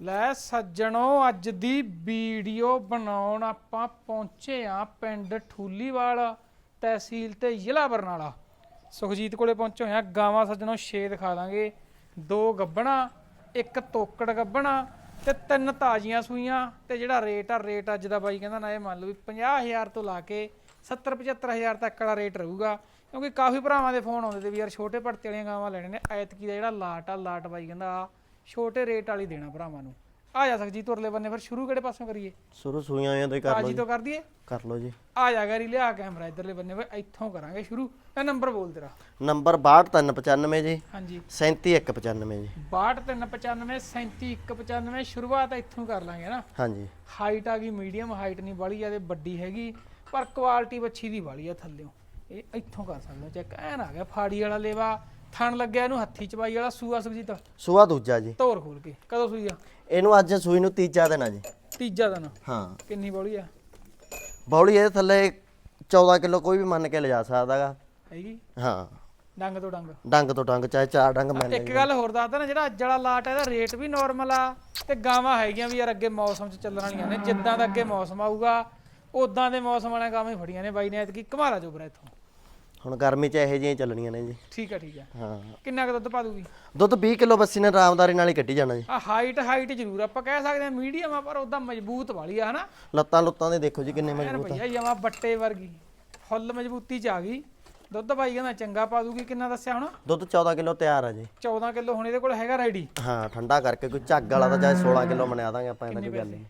ਲੈ ਸੱਜਣੋ, ਅੱਜ ਦੀ ਵੀਡੀਓ ਬਣਾਉਣ ਆਪਾਂ ਪਹੁੰਚੇ ਆ ਪਿੰਡ ਠੂਲੀਵਾਲ ਤਹਿਸੀਲ ਤੇ ਜ਼ਿਲ੍ਹਾ ਬਰਨਾਲਾ। ਸੁਖਜੀਤ ਕੋਲੇ ਪਹੁੰਚੇ ਹੋਏ ਆ ਗਾਵਾਂ ਸੱਜਣੋ, ਛੇ ਦਿਖਾ ਦਾਂਗੇ। ਦੋ ਗੱਬਣਾ, ਇੱਕ ਤੋਕੜ ਗੱਬਣਾ ਤੇ ਤਿੰਨ ਤਾਜ਼ੀਆਂ ਸੂਈਆਂ ਤੇ ਜਿਹੜਾ ਰੇਟ ਆ, ਰੇਟ ਅੱਜ ਦਾ ਬਾਈ ਕਹਿੰਦਾ ਨਾ ਇਹ ਮੰਨ ਲਓ ਵੀ 50000 ਤੋਂ ਲਾ ਕੇ 70 75000 ਤੱਕ ਵਾਲਾ ਰੇਟ ਰਹੂਗਾ। ਕਿਉਂਕਿ ਕਾਫੀ ਭਰਾਵਾਂ ਦੇ ਫੋਨ ਆਉਂਦੇ ਤੇ ਵੀ ਯਾਰ ਛੋਟੇ ਭੜਤੇ ਵਾਲੀਆਂ ਗਾਵਾਂ ਲੈਣੇ ਨੇ। ਐਤਕੀ ਦਾ ਜਿਹੜਾ ਲਾਟ ਆ, ਲਾਟ ਬਾਈ ਕਹਿੰਦਾ ਛੋਟੇ ਰੇਟ ਵਾਲੀ ਦੇਣਾ ਭਰਾਵਾਂ ਨੂੰ। ਆ ਜਾ ਸਕਜੀ ਤੁਰਲੇ ਬੰਨੇ ਫਿਰ ਸ਼ੁਰੂ ਕਿਹੜੇ ਪਾਸੋਂ ਕਰੀਏ? ਸ਼ੁਰੂ ਸੂਈਆਂ ਹੋਈਆਂ ਤੋਂ ਕਰ ਲਓ ਜੀ। ਤੋਂ ਕਰ ਦਈਏ? ਕਰ ਲਓ ਜੀ। ਆ ਜਾ ਗਰੀ ਲਿਆ ਕੈਮਰਾ ਇਧਰਲੇ ਬੰਨੇ ਵੇ ਇੱਥੋਂ ਕਰਾਂਗੇ ਸ਼ੁਰੂ। ਇਹ ਨੰਬਰ ਬੋਲ ਤੇਰਾ। ਨੰਬਰ 62395 ਜੀ। ਹਾਂਜੀ। 37195 ਜੀ। 6295 37195 ਸ਼ੁਰੂਆਤ ਇੱਥੋਂ ਕਰ ਲਾਂਗੇ ਨਾ। ਹਾਂਜੀ। ਹਾਈਟ ਆ ਗਈ ਮੀਡੀਅਮ ਹਾਈਟ ਨਹੀਂ ਬਾਲੀ ਜ਼ਿਆਦਾ ਵੱਡੀ ਹੈਗੀ ਪਰ ਕੁਆਲਿਟੀ ਬੱਚੀ ਦੀ ਬਾਲੀ ਆ ਥੱਲਿਓਂ। ਇਹ ਇੱਥੋਂ ਕਰ ਸਕਦੇ ਚੈੱਕ ਐਨ ਆ ਗਿਆ ਫਾੜੀ ਵਾਲਾ ਲੇਵਾ। ਥਣ ਲੱਗਿਆ ਇਹਨੂੰ ਹੱਥੀ ਚਬਾਈ ਵਾਲਾ ਸੂਆ ਸੁਖਜੀਤ ਸੂਆ ਦੂਜਾ ਜੀ। ਧੋਰ ਖੋਲ ਕੇ। ਕਦੋਂ ਸੂਈ ਆ? ਇਹਨੂੰ ਅੱਜ ਸੂਈ ਨੂੰ ਤੀਜਾ ਦਿਨ ਆ ਜੀ। ਤੀਜਾ ਦਿਨ। ਹਾਂ। ਕਿੰਨੀ ਬੋਲੀ ਆ? ਬੌਲੀ ਇਹਦੇ ਥੱਲੇ 14 ਕਿਲੋ ਕੋਈ ਵੀ ਮੰਨ ਕੇ ਲਿਜਾ ਸਕਦਾਗਾ। ਹੈਗੀ? ਹਾਂ। ਡੰਗ ਤੋਂ ਡੰਗ। ਡੰਗ ਤੋਂ ਡੰਗ ਚਾਹੇ ਚਾਰ ਡੰਗ ਮਿਲ ਇੱਕ ਗੱਲ ਹੋਰ ਦੱਸਦਾ ਨਾ ਜਿਹੜਾ ਅੱਜ ਵਾਲਾ ਲਾਟ ਹੈ ਇਹਦਾ ਰੇਟ ਵੀ ਨਾਰਮਲ ਆ ਤੇ ਗਾਵਾਂ ਹੈਗੀਆਂ ਵੀ ਯਾਰ ਅੱਗੇ ਮੌਸਮ 'ਚ ਚੱਲਣ ਵਾਲੀਆਂ ਨੇ ਜਿੱਦਾਂ ਦਾ ਅੱਗੇ ਮੌਸਮ ਆਊਗਾ ਉਦਾਂ ਦੇ ਮੌਸਮ ਵਾਲੀਆਂ ਗਾਵਾਂ ਹੀ ਫੜੀਆਂ ਨੇ ਬਾਈ ਨੇ ਐਤਕੀ ਘਮਾਰਾ ਚੋਬਰਾ ਇੱਥੋਂ। ਹੁਣ ਗਰਮੀ 'ਚ ਇਹੋ ਜਿਹੀਆਂ ਹੀ ਚੱਲਣੀਆਂ ਨੇ ਜੀ। ਠੀਕ ਆ ਠੀਕ ਆ। ਹਾਂ। ਕਿੰਨਾ ਕੁ ਦੁੱਧ ਪਾ ਦੂਗੀ? ਦੁੱਧ 20 ਕਿਲੋ ਬੱਸੀ ਨੇ ਆਰਾਮਦਾਰੀ ਨਾਲ ਹੀ ਕੱਢੀ ਜਾਣਾ ਜੀ। ਆ ਹਾਈਟ ਹਾਈਟ ਜ਼ਰੂਰ ਆਪਾਂ ਕਹਿ ਸਕਦੇ ਆ ਮੀਡੀਅਮ ਆ ਪਰ ਉਦਾਂ ਮਜ਼ਬੂਤ ਵਾਲੀ ਆ ਹਨਾ? ਲੱਤਾਂ ਲੁੱਤਾਂ ਦੇ ਦੇਖੋ ਜੀ ਕਿੰਨੇ ਮਜ਼ਬੂਤ ਆ। ਭਈਆ ਜਮਾ ਬੱਟੇ ਵਰਗੀ ਫੁੱਲ ਮਜ਼ਬੂਤੀ ਚ ਆ ਗਈ। ਦੁੱਧ ਬਾਈ ਕਹਿੰਦਾ ਚੰਗਾ ਪਾ ਦੂਗੀ ਕਿੰਨਾ ਦੱਸਿਆ ਹੁਣ? ਦੁੱਧ 14 ਕਿਲੋ ਤਿਆਰ ਆ ਜੀ। 14 ਕਿਲੋ ਹੁਣ ਇਹਦੇ ਕੋਲ ਹੈਗਾ ਰੈਡੀ ਹਾਂ ਠੰਡਾ ਕਰਕੇ ਕੋਈ ਝੱਗ ਵਾਲਾ ਤਾਂ ਚਾਹੇ 16 ਕਿਲੋ ਬਣਾ ਦਾਂਗੇ ਆਪਾਂ ਇਹਦਾ ਕੋਈ ਗੱਲ ਨਹੀਂ।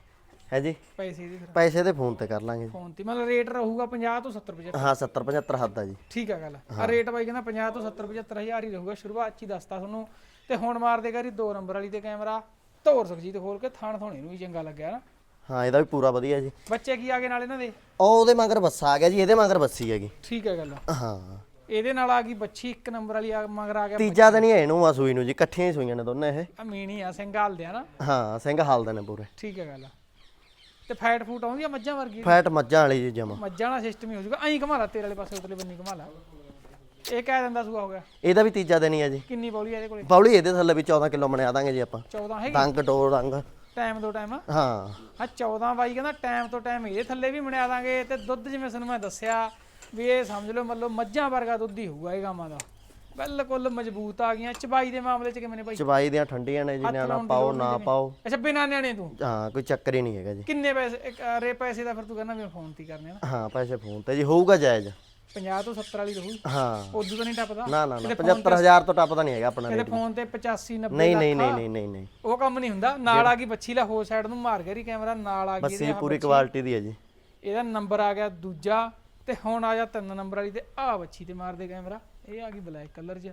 ਹੈ ਜੀ? ਪੈਸੇ ਦੀ ਫਿਰ। ਪੈਸੇ ਦੇ ਫੋਨ ਤੇ ਕਰ ਲਾਂਗੇ ਜੀ। ਫੋਨ ਤੇ ਮਤਲਬ ਰੇਟ ਰਹੂਗਾ 50 ਤੋਂ 70 ਰੁਪਏ ਹਾਂ 70 75 ਹੱਦ ਆ ਜੀ। ਠੀਕ ਆ ਗੱਲ। ਆ ਰੇਟ ਬਾਈ ਕਹਿੰਦਾ 50 ਤੋਂ 70 75 ਹਜ਼ਾਰ ਹੀ ਰਹੂਗਾ। ਸ਼ੁਰੂਆਤ ਚ ਹੀ ਦੱਸਤਾ ਤੁਹਾਨੂੰ। ਤੇ ਹੁਣ ਮਾਰ ਦੇ ਕਰੀ ਦੋ ਨੰਬਰ ਵਾਲੀ ਤੇ ਕੈਮਰਾ। ਧੋਰ ਸੁਖਜੀਤ ਖੋਲ ਕੇ ਥਾਣ ਥੋਣੇ ਨੂੰ ਵੀ ਚੰਗਾ ਲੱਗਿਆ ਨਾ। ਹਾਂ ਇਹਦਾ ਵੀ ਪੂਰਾ ਵਧੀਆ ਜੀ। ਬੱਚੇ ਕੀ ਆ ਗਏ ਨਾਲ ਇਹਨਾਂ ਦੇ? ਉਹ ਉਹਦੇ ਮਗਰ ਬੱਸਾ ਆ ਗਿਆ ਜੀ ਇਹਦੇ ਮਗਰ ਬੱਸੀ ਹੈਗੀ। ਠੀਕ ਹੈ ਗੱਲ। ਹਾਂ। ਇਹਦੇ ਨਾਲ ਆ ਗਈ ਬੱਚੀ ਇੱਕ ਨੰਬਰ ਵਾਲੀ ਆ ਮਗਰ ਆ ਗਿਆ ਤੀਜਾ ਦਿਨ ਹੀ ਇਹਨੂੰ ਆ ਸੂਈ ਨੂੰ ਜੀ ਇਕੱਠੀਆਂ ਹੀ ਸੂਈਆਂ ਨੇ ਦੋਨੇ ਇਹ। ਅਮੀਣੀ ਆ ਸਿੰਗਾਲ ਦੇ ਆ ਨਾ। ਹਾਂ ਸਿੰਘ ਹਾਲਦੇ ਨੇ ਪੂਰੇ। ਠੀਕ ਹੈ ਗੱਲ। ਤੇ ਫੈਟ ਫੂਟ ਆਉਂਦੀ ਆ ਮੱਝਾਂ ਵਰਗੀ? ਫੈਟ ਮੱਝਾਂ ਵਾਲੀ ਜੀ ਜਮਾ। ਮੱਝਾਂ ਵਾਲਾ ਸਿਸਟਮ ਹੀ ਹੋ ਜਾਊਗਾ। ਐਂ ਘਮਾ ਲਾ ਤੇਰੇ ਵਾਲੇ ਪਾਸੇ ਉਤਲੇ ਬੰਨੀ ਘਮਾ ਲਾ ਇਹ ਕਹਿ ਦਿੰਦਾ ਸੂਆ ਹੋ ਗਿਆ। ਇਹਦਾ ਵੀ ਤੀਜਾ ਦਿਨ ਹੀ ਆ ਜੀ। ਕਿੰਨੀ ਬੌਲੀ ਆ ਇਹਦੇ ਕੋਲੇ? ਬੌਲੀ ਇਹਦੇ ਥੱਲੇ ਵੀ 14 ਕਿਲੋ ਬਣਾ ਦਾਂਗੇ ਜੀ ਆਪਾਂ। 14 ਹੈਗੀ? ਡੰਗ ਡੋਰ ਡੰਗ। ਟਾਈਮ ਦੋ ਟਾਈਮ ਹਾਂ। ਹਾਂ 14 ਬਾਈ ਕਹਿੰਦਾ ਟਾਈਮ ਤੋਂ ਟਾਈਮ ਇਹਦੇ ਥੱਲੇ ਵੀ ਬਣਾ ਦਾਂਗੇ ਤੇ ਦੁੱਧ ਜਿਵੇਂ ਤੁਹਾਨੂੰ ਮੈਂ ਦੱਸਿਆ ਵੀ ਇਹ ਸਮਝ ਲਓ ਮਤਲਬ ਮੱਝਾਂ ਵਰਗਾ ਦੁੱਧ ਹੀ ਹੋਊਗਾ ਇਹ ਗਾਵਾਂ ਦਾ। ਬਿਲਕੁਲ ਮਜ਼ਬੂਤ ਆ ਗਈਆਂ। ਚਬਾਈ ਦੇ ਮਾਮਲੇ ਚ ਕਿਵੇਂ ਨੇ ਬਾਈ? ਚਬਾਈ ਦੀਆਂ ਠੰਡੀਆਂ ਨੇ ਜੀ ਨਿਆਣਾ ਪਾਓ ਨੀ। ਪਾਓ। ਅੱਛਾ ਬਿਨਾਂ ਨਿਆਣੇ ਤੂੰ? ਹਾਂ ਕੋਈ ਚੱਕਰ ਹੀ ਨਹੀਂ ਹੈਗਾ ਜੀ। ਕਿੰਨੇ ਪੈਸੇ ਰੇ ਪੈਸੇ ਦਾ ਫਿਰ ਤੂੰ ਕਹਿੰਦਾ ਵੀ ਫੋਨ ਤੇ ਕਰਨੇ ਨਾ। ਹਾਂ ਪੈਸੇ ਫੋਨ ਤੇ ਜੀ ਹੋਊਗਾ ਜਾਇਜ਼। 50 ਤੋਂ 70 ਵਾਲੀ ਰਹੂ ਹਾਂ। ਉਦੋਂ ਤਾਂ ਨਹੀਂ ਟੱਪਦਾ। ਨਾ ਨਾ ਨਾ 75000 ਤੋਂ ਟੱਪਦਾ ਨਹੀਂ ਹੈਗਾ ਆਪਣਾ ਰੇਟ। ਫੋਨ ਤੇ 85 90 ਨਹੀਂ ਨਹੀਂ ਨਹੀਂ ਨਹੀਂ ਨਹੀਂ ਨਹੀਂ। ਉਹ ਕੰਮ ਨਹੀਂ ਹੁੰਦਾ। ਨਾਲ ਆ ਗਈ ਬੱਚੀ ਲਾ ਹੋ ਸਾਈਡ ਨੂੰ ਮਾਰ ਗਈ ਕੈਮਰਾ ਨਾਲ ਆ ਗਈ ਬੱਸੀ ਪੂਰੀ ਕੁਆਲਿਟੀ ਦੀ ਹੈ ਜੀ। ਇਹਦਾ ਨੰਬਰ ਆ ਗਿਆ ਦੂਜਾ ਤੇ ਹੁਣ ਆ ਜਾ ਤਿੰਨ ਨੰਬਰ ਵਾਲੀ ਤੇ ਆ ਬੱਚੀ ਤੇ ਮਾਰਦੇ ਕੈਮਰਾ ਇਹ ਆ ਗਈ ਬਲੈਕ ਕਲਰ 'ਚ।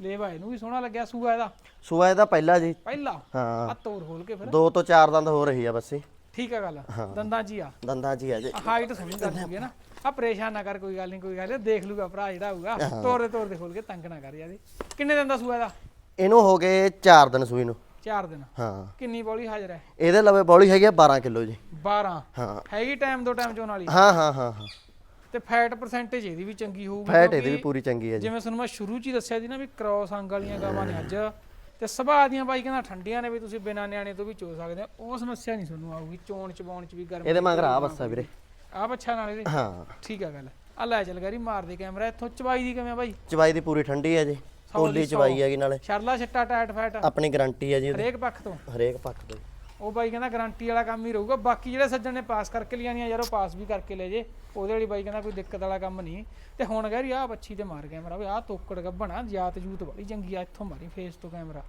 ਲੇਵਾ ਇਹਨੂੰ ਵੀ ਸੋਹਣਾ ਲੱਗਿਆ ਸੂਆ ਇਹਦਾ। ਸੂਆ ਇਹਦਾ ਪਹਿਲਾ ਜੀ। ਪਹਿਲਾ? ਹਾਂ। ਆ ਤੋੜ ਖੋਲ ਕੇ ਫਿਰ। ਦੋ ਤੋਂ ਚਾਰ ਦੰਦ ਹੋ ਰਹੀ ਆ ਬੱਸੀ ਠੀਕ ਆ ਗੱਲ। ਦੰਦਾਂ ਹੀ ਆ। ਦੰਦਾਂ ਹੀ ਆ ਜੀ। ਹਾਈਟ ਸਮਝ ਕਰ ਜੂਗੀ ਨਾ। ਆ ਪਰੇਸ਼ਾਨ ਨਾ ਕਰ ਕੋਈ ਗੱਲ ਨਹੀਂ ਕੋਈ ਗੱਲ ਨੀ, ਦੇਖ ਲੂਗਾ ਭਰਾ ਜਿਹੜਾ ਹੋਊਗਾ। ਤੋੜੇ ਤੋੜੇ ਖੋਲ ਕੇ ਤੰਗ ਨਾ ਕਰ ਯਾਰ ਕਿੰਨੇ ਦਿਨ ਦਾ ਸੂਆ ਇਹਦਾ? ਇਹਨੂੰ ਹੋ ਗਏ 4 ਦਿਨ ਸੂਈ ਨੂੰ। 4 ਦਿਨ। ਹਾਂ। ਕਿੰਨੀ ਬੋਲੀ ਹਾਜ਼ਰ ਹੈ? ਇਹਦੇ ਲਵੇ ਬੌਲੀ ਹੈਗੀ ਆ 12 ਕਿਲੋ ਜੀ। 12 ਹਾਂ। ਹੈਗੀ ਟਾਈਮ ਦੋ ਟਾਈਮ ਚੋਣ ਵਾਲੀ? ਹਾਂ ਹਾਂ ਹਾਂ ਹਾਂ। ਤੇ ਫੈਟ ਪਰਸੈਂਟੇਜ ਇਹਦੀ ਵੀ ਚੰਗੀ ਹੋਊਗੀ ਫੈਟ ਇਹਦੀ ਵੀ ਪੂਰੀ ਚੰਗੀ ਹੈ ਜੀ। ਜਿਵੇਂ ਤੁਹਾਨੂੰ ਮੈਂ ਸ਼ੁਰੂ ਚ ਹੀ ਦੱਸਿਆ ਸੀ ਨਾ ਵੀ ਕ੍ਰੋਸ ਅੰਗ ਵਾਲੀਆਂ ਗਾਵਾਂ ਨੇ ਅੱਜ ਤੇ ਸੁਭਾਅ ਦੀਆਂ ਬਾਈ ਕਹਿੰਦਾ ਠੰਡੀਆਂ ਨੇ ਵੀ ਤੁਸੀਂ ਬਿਨਾਂ ਨਿਆਣੇ ਤੋਂ ਵੀ ਚੋ ਸਕਦੇ ਹੋ। ਉਹ ਸਮੱਸਿਆ ਨਹੀਂ ਤੁਹਾਨੂੰ ਆਊਗੀ ਚੋਣ ਚਬਾਉਣ ਚ ਵੀ ਗਰਮੀ ਇਹਦੇ ਮਗਰ ਆ ਬੱਸਾ ਵੀਰੇ। ਆ ਬੱਚਾ ਨਾਲ ਇਹਦੇ? ਹਾਂ। ਠੀਕ ਆ ਗੱਲ। ਆ ਲੈ ਚੱਲ ਗਰੀ ਮਾਰ ਦੇ ਕੈਮਰਾ ਇੱਥੋਂ ਚਬਾਈ ਦੀ ਕਿਵੇਂ ਬਾਈ? ਚਵਾਈ ਦੀ ਪੂਰੀ ਠੰਡੀ ਹੈ ਜੀ। ਪੋਲੀ ਚਵਾਈ ਹੈਗੀ ਨਾਲੇ। ਸ਼ਰਲਾ ਛੱਟਾ ਟਾਇਟ ਫੈਟ। ਆਪਣੀ ਗਾਰੰਟੀ ਹੈ ਜੀ ਹਰੇਕ ਪੱਖ ਤੋਂ। ਹਰੇਕ ਪੱਖ ਤੋਂ। ਉਹ ਬਾਈ ਕਹਿੰਦਾ ਗਾਰੰਟੀ ਵਾਲਾ ਕੰਮ ਹੀ ਰਹੂਗਾ। ਬਾਕੀ ਜਿਹੜੇ ਸੱਜਣ ਨੇ ਪਾਸ ਕਰਕੇ ਲਿਆਣੀਆਂ ਯਾਰ ਉਹ ਪਾਸ ਵੀ ਕਰਕੇ ਲੈ ਜੇ। ਉਹਦੇ ਵਾਲੀ ਬਾਈ ਕਹਿੰਦਾ ਕੋਈ ਦਿੱਕਤ ਵਾਲਾ ਕੰਮ ਨਹੀਂ। ਤੇ ਹੁਣ ਗੈਰੀ ਆ ਬੱਚੀ ਤੇ ਮਾਰ ਕੈਮਰਾ ਵੀ ਆ ਤੋਕੜ ਗੱਬਣਾ ਜਾਤ ਜੂਤ ਬੜੀ ਚੰਗੀ ਆ ਇੱਥੋਂ ਮਾਰੀ ਫੇਸ ਤੋਂ ਕੈਮਰਾ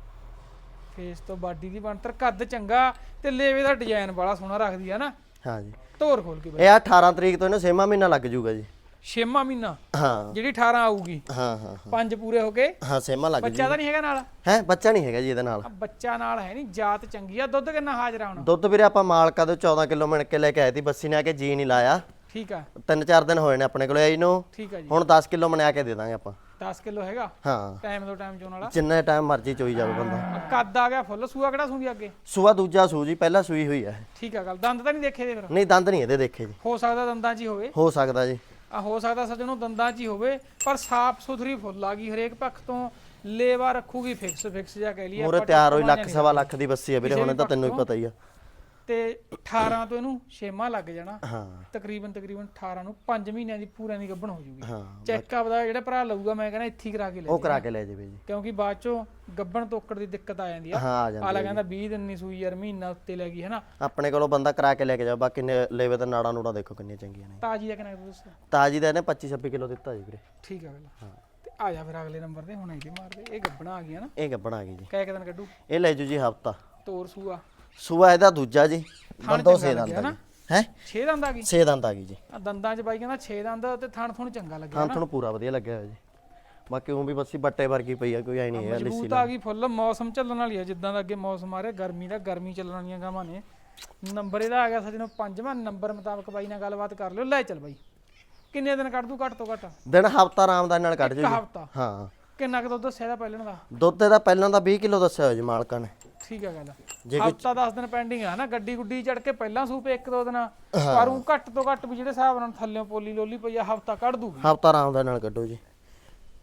ਫੇਸ ਤੋਂ ਬਾਡੀ ਦੀ ਬਣਤਰ ਕੱਦ ਚੰਗਾ ਤੇ ਲੇਵੇ ਦਾ ਡਿਜ਼ਾਈਨ ਬੜਾ ਸੋਹਣਾ ਰੱਖਦੀ ਆ ਨਾ। ਹਾਂ ਜੀ ਧੋਰ ਖੋਲ ਕੇ ਬਾਈ ਇਹ ਆ 18 ਤਰੀਕ ਤੋਂ ਇਹਨੂੰ ਛੇਵਾਂ ਮਹੀਨਾ ਲੱਗ ਜਾਊਗਾ ਜੀ। ਛੇਵਾਂ ਮਹੀਨਾ ਹਾਂ। ਜਿਹੜੀ 18 ਆਊਗੀ। ਹਾਂ ਹਾਂ ਪੰਜ ਪੂਰੇ ਹੋ ਗਏ। ਹਾਂ ਛੇਵਾਂ ਲੱਗ ਬੱਚਾ ਤਾਂ ਨਹੀਂ ਹੈਗਾ ਨਾਲ? ਹੈ ਬੱਚਾ ਨਹੀਂ ਹੈਗਾ ਜੀ ਇਹਦੇ ਨਾਲ। ਆ ਬੱਚਾ ਨਾਲ ਹੈ ਨਹੀਂ ਜਾਤ ਚੰਗੀ ਆ। ਦੁੱਧ ਕਿੰਨਾ ਹਾਜ਼ਰ ਹੁਣ? ਦੁੱਧ ਵੀਰੇ ਆਪਾਂ ਮਾਲਕਾ ਤੋਂ 14 ਕਿਲੋ ਮਿਣ ਕੇ ਲੈ ਕੇ ਆਏ ਸੀ ਬੱਸੀ ਨੇ ਆ ਕੇ ਜੀ ਨਹੀਂ ਲਾਇਆ। ਠੀਕ ਆ। ਤਿੰਨ ਚਾਰ ਦਿਨ ਹੋਏ ਨੇ ਆਪਣੇ ਕੋਲੇ ਆਈ ਨੂੰ। ਠੀਕ ਆ ਜੀ। ਹੁਣ 10 ਕਿਲੋ ਮਣਿਆ ਕੇ ਦੇ ਦਾਂਗੇ ਆਪਾਂ। 10 ਕਿਲੋ ਹੈਗਾ? ਹਾਂ। ਟਾਈਮ ਤੋਂ ਟਾਈਮ ਚੋਣ ਵਾਲਾ। ਜਿੰਨੇ ਟਾਈਮ ਮਰਜ਼ੀ ਚੋਈ ਜਾਵੇ ਬੰਦਾ। ਆ ਕੱਦ ਆ ਗਿਆ ਫੁੱਲ ਸੂਆ ਕਿਹੜਾ ਸੂੰਦੀ ਅੱਗੇ? ਸੂਆ ਦੂਜਾ ਸੂ ਜੀ ਪਹਿਲਾਂ ਸੂਈ ਹੋਈ ਹੈ ਠੀਕ ਆ ਗੱਲ ਦੰਦ ਤਾਂ ਨਹੀਂ ਦੇਖੇ ਦੇ ਫਿਰ? ਨਹੀਂ ਦੰਦ ਨਹੀਂ ਇਹਦੇ ਦੇਖੇ ਜੀ। ਹੋ ਸਕਦਾ ਦੰਦਾਂ 'ਚ ਹੀ ਹੋਵੇ। ਹੋ ਸਕਦਾ ਜੀ। ਆ ਹੋ ਸਕਦਾ ਸੱਜਣੋਂ ਦੰਦਾਂ 'ਚ ਹੀ ਹੋਵੇ ਪਰ ਸਾਫ਼ ਸੁਥਰੀ ਫੁੱਲ ਆ ਗਈ ਹਰੇਕ ਪੱਖ ਤੋਂ। ਲੇਵਾ ਰੱਖੂਗੀ ਫਿਕਸ ਫਿਕਸ ਜਾਂ ਕਹਿ ਲਈਏ ਮੂਰੇ ਤਿਆਰ ਹੋਈ ਲੱਖ ਸਵਾ ਲੱਖ ਦੀ ਬੱਸੀ ਆ ਵੀਰੇ ਹੁਣ ਤਾਂ ਤੈਨੂੰ ਹੀ ਪਤਾ ਹੀ ਆ। ਤੇ 18 ਤੋਂ ਇਹਨੂੰ ਛੇਮਾ ਲੱਗ ਜਾਣਾ। ਹਾਂ। ਤਕਰੀਬਨ ਤਕਰੀਬਨ 18 ਨੂੰ 5 ਮਹੀਨਿਆਂ ਦੀ ਪੂਰਿਆਂ ਦੀ ਗੱਭਣ ਹੋ ਜੂਗੀ। ਹਾਂ ਚੈੱਕਅਪ ਦਾ ਜਿਹੜਾ ਭਰਾ ਲਊਗਾ ਮੈਂ ਕਹਿੰਦਾ ਇੱਥੇ ਹੀ ਕਰਾ ਕੇ ਲੈ ਉਹ। ਕਰਾ ਕੇ ਲੈ ਜਾਵੇ ਜੀ। ਕਿਉਂਕਿ ਬਾਅਦ ਚੋਂ ਗੱਭਣ ਤੋਕੜ ਦੀ ਦਿੱਕਤ ਆ ਜਾਂਦੀ ਆ। ਹਾਂ ਆ ਜਾਂਦੀ ਆਲਾ ਆ ਜੀ। ਕਹਿੰਦਾ 20 ਦਿਨ ਨਹੀਂ ਸੂਈ ਯਾਰ ਮਹੀਨਾ ਉੱਤੇ ਲੈ ਗਈ ਹੈ ਨਾ ਆਪਣੇ ਕੋਲੋਂ ਬੰਦਾ ਕਰਾ ਕੇ ਲੈ ਕੇ ਜਾ ਬਾਕੀ ਨੇ ਲੇਵੇ ਤੇ ਨਾੜਾਂ ਨੂੜਾਂ ਦੇਖੋ ਕਿੰਨੀਆਂ ਚੰਗੀਆਂ ਨੇ। ਤਾਜੀ ਦਾ ਕਿੰਨਾ ਦੱਸ ਤਾਜੀ ਦਾ ਇਹਨੇ 25 26 ਕਿਲੋ ਦਿੱਤਾ ਜੀ ਵੀਰੇ। ਠੀਕ ਆ ਗੱਲ। ਤੇ ਆ ਜਾ ਫਿਰ ਅਗਲੇ ਨੰਬਰ ਤੇ ਹੁਣ ਇਹਦੇ ਮਾਰਦੇ। ਇਹ ਗੱਭਣਾ ਆ ਗਈਆਂ ਨਾ। ਇਹ ਗੱਬਣ ਆ ਗਈ ਜੀ। ਕੇ ਦਿਨ ਕੱਢੂ। ਇਹ ਲੈ ਜੂ ਜੀ ਹਫਤਾ। ਤੋਰ ਸੂਆ। ਸੂਆ ਇਹਦਾ ਦੂਜਾ ਜੀ ਦੰਦੋਂ ਚੰਗਾ ਸੇ ਲੱਗਿਆ ਦੰਦ ਨਾ? ਹੈ? 6 ਦੰਦ ਆ ਗਈ। ਛੇ ਦੰਦ ਆ ਗਈ ਜੀ। ਆ ਦੰਦਾਂ 'ਚ ਬਾਈ ਕਹਿੰਦਾ 6 ਦੰਦ ਤੇ ਥਣ ਥਣ ਚੰਗਾ ਲੱਗਿਆ ਹਾਂ ਤੁਹਾਨੂੰ ਪੂਰਾ ਵਧੀਆ ਲੱਗਿਆ ਹੋਇਆ ਜੀ। ਬਾਕੀ ਉਹ ਵੀ ਬੱਸੀ ਬੱਟੇ ਵਰਗੀ ਪਈ ਆ ਕੋਈ ਐ ਨਹੀਂ ਹੈ ਲਿੱਸੀ ਮਜ਼ਬੂਤ ਆ ਗਈ ਫੁੱਲ ਮੌਸਮ ਚੱਲਣ ਵਾਲੀ ਆ ਜਿੱਦਾਂ ਦਾ ਅੱਗੇ ਮੌਸਮ ਆ ਰਿਹਾ ਗਰਮੀ ਦਾ ਗਰਮੀ ਚੱਲਣ ਵਾਲੀਆਂ ਗਾਵਾਂ ਨੇ। ਨੰਬਰ ਇਹਦਾ ਆ ਗਿਆ ਸਜਣੋ ਪੰਜਵਾਂ ਨੰਬਰ ਮੁਤਾਬਕ ਬਾਈ ਨਾਲ ਗੱਲਬਾਤ ਕਰ ਲਿਓ। ਲੈ ਚੱਲ ਬਾਈ। ਕਿੰਨੇ ਦਿਨ ਕੱਢ ਦੂ? ਘੱਟ ਤੋਂ ਘੱਟ। ਦਿਨ ਹਫਤਾ ਆਰਾਮਦਾਨ ਨਾਲ ਕੱਢ ਇੱਕ ਜੂ ਜੀ। ਹਫਤਾ। ਹਾਂ। ਕਿੰਨਾ ਕੁ ਦੁੱਧ ਦੱਸਿਆ ਦਾ ਪਹਿਲਣ ਦਾ? ਦੁੱਧ ਇਹਦਾ ਪਹਿਲਾਂ ਦਾ 20 ਕਿਲੋ ਦੱਸਿਆ ਹੋਇਆ ਜੀ ਮਾਲਕਾਂ ਨੇ। ਠੀਕ ਆ ਗੱਲ। ਜੇ ਹਫਤਾ 10 ਦਿਨ ਪੈਂਡਿੰਗ ਆ ਨਾ ਗੱਡੀ ਗੁੱਡੀ ਚੜ ਕੇ ਪਹਿਲਾਂ ਸੂਪੇ ਇੱਕ ਦੋ ਦਿਨ। ਪਰ ਉਹ ਘੱਟ ਤੋਂ ਘੱਟ ਵੀ ਜਿਹੜੇ ਹਿਸਾਬ ਨਾਲ ਥੱਲੇੋਂ ਪੋਲੀ ਲੋਲੀ ਪਈ ਆ ਹਫਤਾ ਕੱਢ ਦੂਗੀ। ਹਫਤਾ ਆਰਾਮਦਾਨ ਨਾਲ ਕੱਢੋ ਜੀ।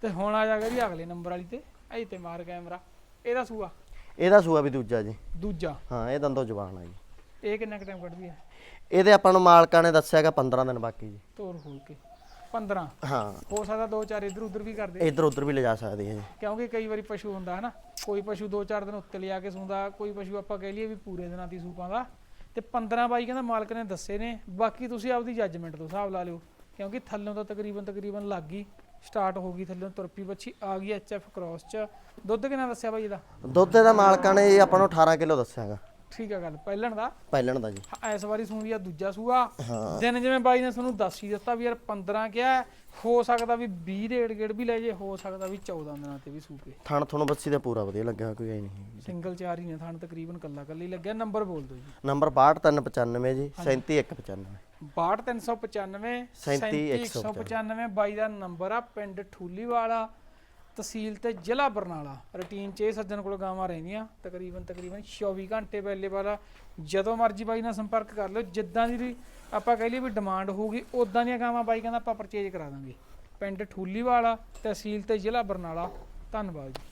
ਤੇ ਹੁਣ ਆ ਜਾਗਾ ਜੀ ਅਗਲੇ ਨੰਬਰ ਵਾਲੀ ਤੇ। ਐ ਤੇ ਮਾਰ ਕੈਮਰਾ। ਇਹਦਾ ਸੂਆ? ਇਹਦਾ ਸੂਆ ਵੀ ਦੂਜਾ ਜੀ। ਦੂਜਾ? ਹਾਂ ਇਹ ਦੰਦੋਂ ਜ਼ਬਾਨ ਆ ਜੀ। ਇਹ ਕਿੰਨਾ ਕੁ ਟਾਈਮ ਕੱਢਦੀ ਹੈ ਇਹਦੇ ਆਪਾਂ ਨੂੰ ਮਾਲਕਾਂ ਨੇ ਦੱਸਿਆਗਾ 15 ਦਿਨ ਬਾਕੀ ਜੀ। ਤੋਰ ਖੋਲ ਕੇ। 15 ਹਾਂ। ਹੋ ਸਕਦਾ ਦੋ ਚਾਰ ਇਧਰ ਉਧਰ ਵੀ ਕਰਦੇ ਇੱਧਰ ਉੱਧਰ ਵੀ ਲਿਜਾ ਸਕਦੇ ਆ ਜੀ। ਕਿਉਂਕਿ ਕਈ ਵਾਰੀ ਪਸ਼ੂ ਹੁੰਦਾ ਹੈ ਨਾ ਕੋਈ ਪਸ਼ੂ ਦੋ ਚਾਰ ਦਿਨ ਉੱਤੇ ਲਿਆ ਕੇ ਸੂੰਦਾ ਕੋਈ ਪਸ਼ੂ ਆਪਾਂ ਕਹਿ ਲਈਏ ਵੀ ਪੂਰੇ ਦਿਨਾਂ ਦੀ ਸੂਪਾਂ ਦਾ। ਤੇ 15 ਬਾਈ ਕਹਿੰਦਾ ਮਾਲਕ ਨੇ ਦੱਸੇ ਨੇ ਬਾਕੀ ਤੁਸੀਂ ਆਪਦੀ ਜੱਜਮੈਂਟ ਤੋਂ ਹਿਸਾਬ ਲਾ ਲਿਓ। ਕਿਉਂਕਿ ਥੱਲੋਂ ਤਾਂ ਤਕਰੀਬਨ ਤਕਰੀਬਨ ਲੱਗ ਗਈ ਸਟਾਰਟ ਹੋ ਗਈ ਥੱਲੋਂ ਤੁਰਪੀ ਬੱਚੀ ਆ ਗਈ ਐਚਐਫ ਕ੍ਰਾਸ ਚ। ਦੁੱਧ ਕਿੰਨਾ ਦੱਸਿਆ ਬਾਈ ਇਹਦਾ? ਦੁੱਧ ਇਹਦਾ ਮਾਲਕਾਂ ਨੇ ਜੀ ਆਪਾਂ ਨੂੰ 18 ਕਿਲੋ ਦੱਸਿਆਗਾ ਠੀਕ ਆ ਗੱਲ ਪਹਿਲਣ ਦਾ। ਪਹਿਲਣ ਦਾ ਜੀ। ਇਸ ਵਾਰੀ ਸੂੰਦੀ ਆ ਦੂਜਾ ਸੂਆ। ਦਿਨ ਜਿਵੇਂ ਬਾਈ ਨੇ ਤੁਹਾਨੂੰ ਦੱਸ ਹੀ ਦਿੱਤਾ ਵੀ ਯਾਰ 15 ਕਿਹਾ ਹੈ, ਸਕਦਾ ਵੀ 20 ਦੇ ਏੜ ਵੀ ਲੈ ਜੇ ਹੋ ਸਕਦਾ ਵੀ 14 ਦਿਨਾਂ ਤੇ ਵੀ ਸੂਪੇ ਥਣ ਤੁਹਾਨੂੰ ਬੱਸੀ ਦਾ ਪੂਰਾ ਵਧੀਆ ਲੱਗਿਆ ਕੋਈ ਐ ਨਹੀਂ ਸਿੰਗਲ ਚਾਰ ਹੀ ਨੇ ਥਾਣ ਤਕਰੀਬਨ ਕੱਲਾ ਕੱਲੀ ਲੱਗਿਆ। ਨੰਬਰ ਬੋਲ ਦਿਓ ਜੀ। ਨੰਬਰ 62395 ਜੀ 37195 62395 37195 ਬਾਈ ਦਾ ਨੰਬਰ ਆ ਪਿੰਡ ਠੂਲੀਵਾਲਾ। ਤਹਿਸੀਲ ਤੇ ਜ਼ਿਲ੍ਹਾ ਬਰਨਾਲਾ। ਰੂਟੀਨ ਚ ਇਹ ਸੱਜਣ ਕੋਲ ਗਾਵਾਂ ਰਹਿੰਦੀਆਂ। ਤਕਰੀਬਨ ਤਕਰੀਬਨ 24 ਘੰਟੇ ਅਵੇਲੇਬਲ ਆ, ਜਦੋਂ ਮਰਜ਼ੀ ਬਾਈ ਨਾਲ ਸੰਪਰਕ ਕਰ ਲਿਓ, ਜਿੱਦਾਂ ਦੀ ਵੀ ਆਪਾਂ ਕਹਿ ਲਈਏ ਵੀ ਡਿਮਾਂਡ ਹੋਊਗੀ ਉਦਾਂ ਦੀਆਂ ਗਾਵਾਂ ਬਾਈ ਕਹਿੰਦਾ ਆਪਾਂ ਪਰਚੇਜ ਕਰਾ ਦਾਂਗੇ। ਪਿੰਡ ਠੂਲੀਵਾਲਾ ਤਹਿਸੀਲ ਤੇ ਜ਼ਿਲ੍ਹਾ ਬਰਨਾਲਾ। ਧੰਨਵਾਦ ਜੀ।